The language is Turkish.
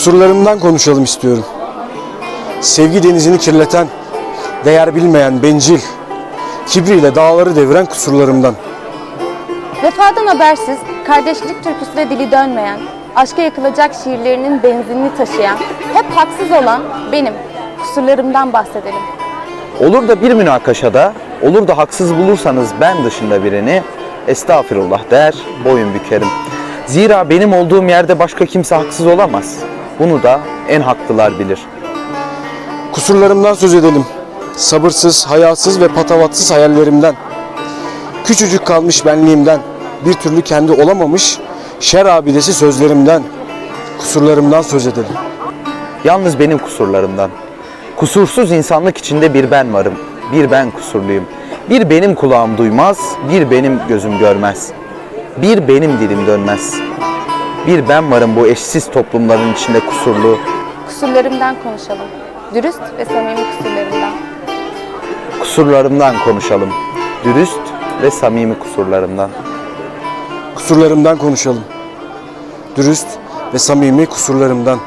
Kusurlarımdan konuşalım istiyorum. Sevgi denizini kirleten, değer bilmeyen bencil, kibriyle dağları deviren kusurlarımdan. Vefadan habersiz, kardeşlik türküsüne dili dönmeyen, aşka yakılacak şiirlerinin benzinini taşıyan, hep haksız olan benim. Kusurlarımdan bahsedelim. Olur da bir münakaşada, olur da haksız bulursanız ben dışında birini, estağfirullah der, boyun bükerim. Zira benim olduğum yerde başka kimse haksız olamaz. Bunu da en haklılar bilir. Kusurlarımdan söz edelim. Sabırsız, hayasız ve patavatsız hayallerimden. Küçücük kalmış benliğimden. Bir türlü kendi olamamış şer abidesi sözlerimden. Kusurlarımdan söz edelim. Yalnız benim kusurlarımdan. Kusursuz insanlık içinde bir ben varım. Bir ben kusurluyum. Bir benim kulağım duymaz, bir benim gözüm görmez. Bir benim dilim dönmez. Bir ben varım bu eşsiz toplumların içinde kusurlu. Kusurlarımdan konuşalım. Dürüst ve samimi kusurlarımdan. Kusurlarımdan konuşalım. Dürüst ve samimi kusurlarımdan. Kusurlarımdan konuşalım. Dürüst ve samimi kusurlarımdan.